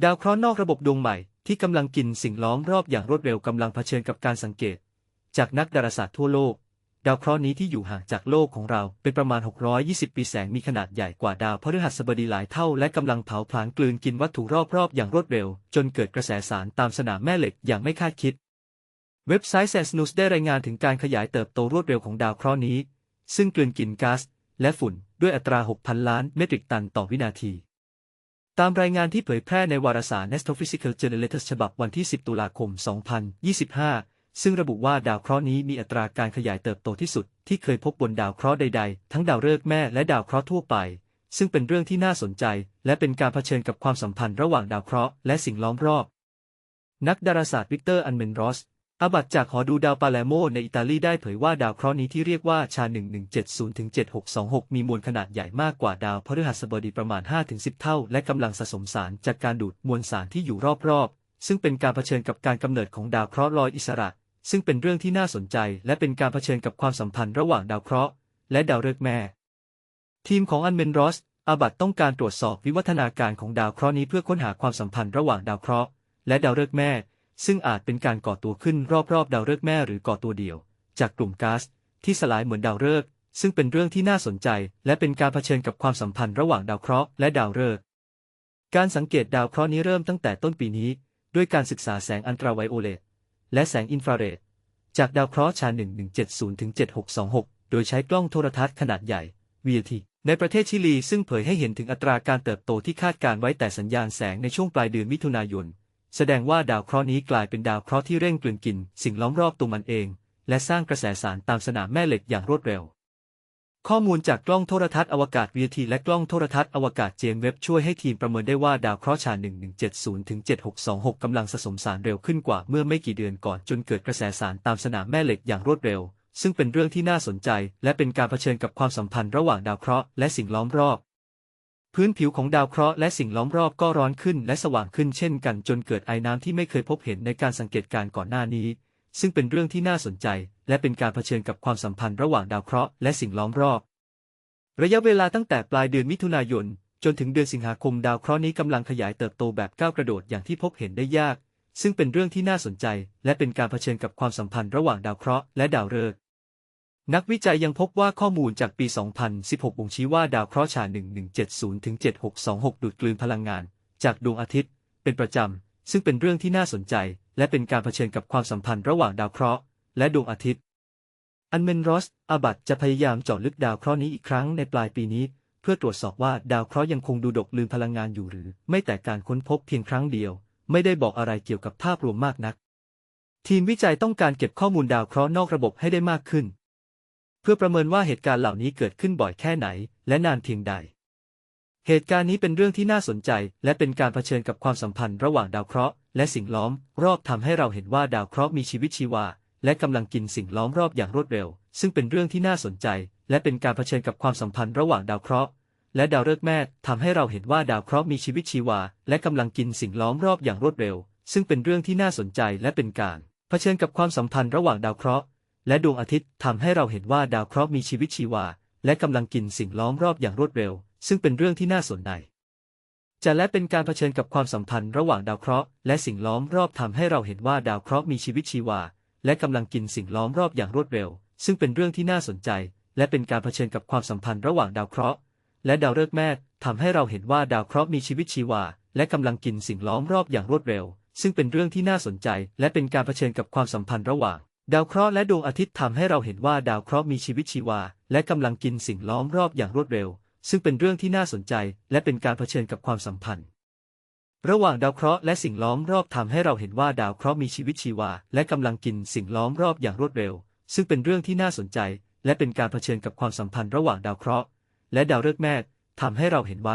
ดาวเคราะห์นอกระบบดวงใหม่ที่กำลังกินสิ่งล้อมรอบอย่างรวดเร็วกำลังเผชิญกับการสังเกต จากนักดาราศาสตร์ทั่วโลก ดาวเคราะห์นี้ที่อยู่ห่างจากโลกของเราเป็นประมาณ 620 ปีแสงมีขนาดใหญ่กว่าดาวพฤหัสบดีหลายเท่าและกำลังเผาผลาญกลืนกินวัตถุรอบๆอย่างรวดเร็ว จนเกิดกระแสสารตามสนามแม่เหล็กอย่างไม่คาดคิด เว็บไซต์ Sense News ได้รายงานถึงการขยายเติบโตรวดเร็วของดาวเคราะห์นี้ ซึ่งกลืนกินก๊าซและฝุ่นด้วยอัตรา 6,000 ล้านเมตริกตันต่อวินาที ตามรายงานที่เผยแพร่ในวารสาร Astrophysical Journal ฉบับวันที่ 10 ตุลาคม 2025 ซึ่งระบุว่าดาวเคราะห์นี้มีอัตราการขยายเติบโตที่สุด ที่เคยพบบนดาวเคราะห์ใดๆ ทั้งดาวฤกษ์แม่และดาวเคราะห์ทั่วไป ซึ่งเป็นเรื่องที่น่าสนใจ และเป็นการเผชิญกับความสัมพันธ์ระหว่างดาวเคราะห์และสิ่งล้อมรอบ นักดาราศาสตร์วิกเตอร์อันเมนรอส อาบัตจากหอดูดาวปาเลโมในอิตาลีได้เผยว่าดาวเคราะห์นี้ที่เรียกว่าชา 1170-7626 มีมวลขนาดใหญ่มากกว่าดาวพฤหัสบดีประมาณ5-10 เท่า และกำลังสะสมสารจากการดูดมวลสารที่อยู่รอบๆ ซึ่งเป็นการเผชิญกับการกำเนิดของดาวเคราะห์ลอยอิสระ ซึ่งเป็นเรื่องที่น่าสนใจ และเป็นการเผชิญกับความสัมพันธ์ระหว่างดาวเคราะห์และดาวฤกษ์แม่ ทีมของอันเมนรอสอาบัตต้องการตรวจสอบวิวัฒนาการของดาวเคราะห์นี้เพื่อค้นหาความสัมพันธ์ระหว่างดาวเคราะห์และดาวฤกษ์แม่ ซึ่งอาจเป็นการก่อตัวขึ้นรอบๆดาวฤกษ์แม่หรือก่อตัวเดี่ยว จากกลุ่มก๊าซที่สลายเหมือนดาวฤกษ์ซึ่งเป็นเรื่องที่น่าสนใจ และเป็นการเผชิญกับความสัมพันธ์ระหว่างดาวเคราะห์และดาวฤกษ์การสังเกตดาวเคราะห์นี้เริ่มตั้งแต่ต้นปีนี้ ด้วยการศึกษาแสงอันตราไวโอเลตและแสงอินฟราเรดจากดาวเคราะห์ชา1170-7626 โดยใช้กล้องโทรทัศน์ขนาดใหญ่ VLT ในประเทศชิลีซึ่งเผยให้เห็นถึงอัตราการเติบโตที่คาดการไว้แต่สัญญาณแสงในช่วงปลายเดือนมิถุนายน แสดงว่าดาวเคราะห์นี้กลายเป็นดาวเคราะห์ที่เร่งกลืนกิน สิ่งล้อมรอบตัวมันเอง และสร้างกระแสสารตามสนามแม่เหล็กอย่างรวดเร็ว ข้อมูลจากกล้องโทรทัศน์อวกาศ VLT และกล้องโทรทัศน์อวกาศเจมส์เว็บช่วยให้ทีมประเมินได้ว่าดาวเคราะห์ชา1170-7626กำลังสะสมสารเร็วขึ้นกว่าเมื่อไม่กี่เดือนก่อนจนเกิดกระแสสารตามสนามแม่เหล็กอย่างรวดเร็ว ซึ่งเป็นเรื่องที่น่าสนใจ และเป็นการเผชิญกับความสัมพันธ์ระหว่างดาวเคราะห์และสิ่งล้อมรอบ พื้นผิวของดาวเคราะห์และสิ่งล้อมรอบก็ร้อนขึ้นและสว่างขึ้นเช่นกันจนเกิดไอน้ำที่ไม่เคยพบเห็นในการสังเกตการณ์ก่อนหน้านี้ ซึ่งเป็นเรื่องที่น่าสนใจ และเป็นการเผชิญกับความสัมพันธ์ระหว่างดาวเคราะห์และสิ่งล้อมรอบ ระยะเวลาตั้งแต่ปลายเดือนมิถุนายน จนถึงเดือนสิงหาคมดาวเคราะห์นี้กำลังขยายเติบโตแบบก้าวกระโดดอย่างที่พบเห็นได้ยาก ซึ่งเป็นเรื่องที่น่าสนใจ และเป็นการเผชิญกับความสัมพันธ์ระหว่างดาวเคราะห์และดาวฤกษ์ นักวิจัยยังพบว่าข้อมูลจากปี 2016 บ่งชี้ว่าดาวเคราะห์ชา1170-7626 ดูดกลืนพลังงาน จากดวงอาทิตย์ เป็นประจำ ซึ่งเป็นเรื่องที่น่าสนใจ และเป็นการเผชิญกับความสัมพันธ์ระหว่างดาวเคราะห์และดวงอาทิตย์ อันเมนรอส อาบัตจะพยายามเจาะลึกดาวเคราะห์นี้อีกครั้งในปลายปีนี้ เพื่อตรวจสอบว่าดาวเคราะห์ยังคงดูดกลืนพลังงานอยู่หรือ ไม่แต่การค้นพบเพียงครั้งเดียว ไม่ได้บอกอะไรเกี่ยวกับภาพรวมมากนัก ทีมวิจัยต้องการเก็บข้อมูลดาวเคราะห์นอกระบบให้ได้มากขึ้น เพื่อประเมินว่าเหตุการณ์เหล่านี้เกิดขึ้นบ่อยแค่ไหน และนานเพียงใด เหตุการณ์นี้เป็นเรื่องที่น่าสนใจ และเป็นการเผชิญกับความสัมพันธ์ระหว่างดาวเคราะห์และสิ่งล้อม รอบทำให้เราเห็นว่าดาวเคราะห์มีชีวิตชีวา และกำลังกินสิ่งล้อมรอบอย่างรวดเร็ว ซึ่งเป็นเรื่องที่น่าสนใจ และเป็นการเผชิญกับความสัมพันธ์ระหว่างดาวเคราะห์และดาวฤกษ์แม่ทำให้เราเห็นว่าดาวเคราะห์มีชีวิตชีวา และกำลังกินสิ่งล้อมรอบอย่างรวดเร็ว ซึ่งเป็นเรื่องที่น่าสนใจและเป็นการเผชิญกับความสัมพันธ์ระหว่างดาวเคราะห์ และดวงอาทิตย์ทำให้เราเห็นว่าดาวเคราะห์มีชีวิตชีวา และกำลังกินสิ่งล้อมรอบอย่างรวดเร็ว ซึ่งเป็นเรื่องที่น่าสนใจจะและเป็นการเผชิญกับความสัมพันธ์ระหว่างดาวเคราะห์และสิ่งล้อมรอบทำให้เราเห็นว่าดาวเคราะห์มีชีวิตชีวา และกำลังกินสิ่งล้อมรอบอย่างรวดเร็ว ซึ่งเป็นเรื่องที่น่าสนใจ และเป็นการเผชิญกับความสัมพันธ์ระหว่างดาวเคราะห์และดาวฤกษ์แม่ทำให้เราเห็นว่าดาวเคราะห์มีชีวิตชีวา และกำลังกินสิ่งล้อมรอบอย่างรวดเร็ว ซึ่งเป็นเรื่องที่น่าสนใจ และเป็นการเผชิญกับความสัมพันธ์ระหว่าง ดาวเคราะห์และดวงอาทิตย์ทำให้เราเห็นว่าดาวเคราะห์มีชีวิตชีวา และกำลังกินสิ่งล้อมรอบอย่างรวดเร็ว ซึ่งเป็นเรื่องที่น่าสนใจ และเป็นการเผชิญกับความสัมพันธ์ ระหว่างดาวเคราะห์และสิ่งล้อมรอบทำให้เราเห็นว่าดาวเคราะห์มีชีวิตชีวา และกำลังกินสิ่งล้อมรอบอย่างรวดเร็ว ซึ่งเป็นเรื่องที่น่าสนใจ และเป็นการเผชิญกับความสัมพันธ์ระหว่างดาวเคราะห์ และดาวฤกษ์แม่ทำให้เราเห็นว่า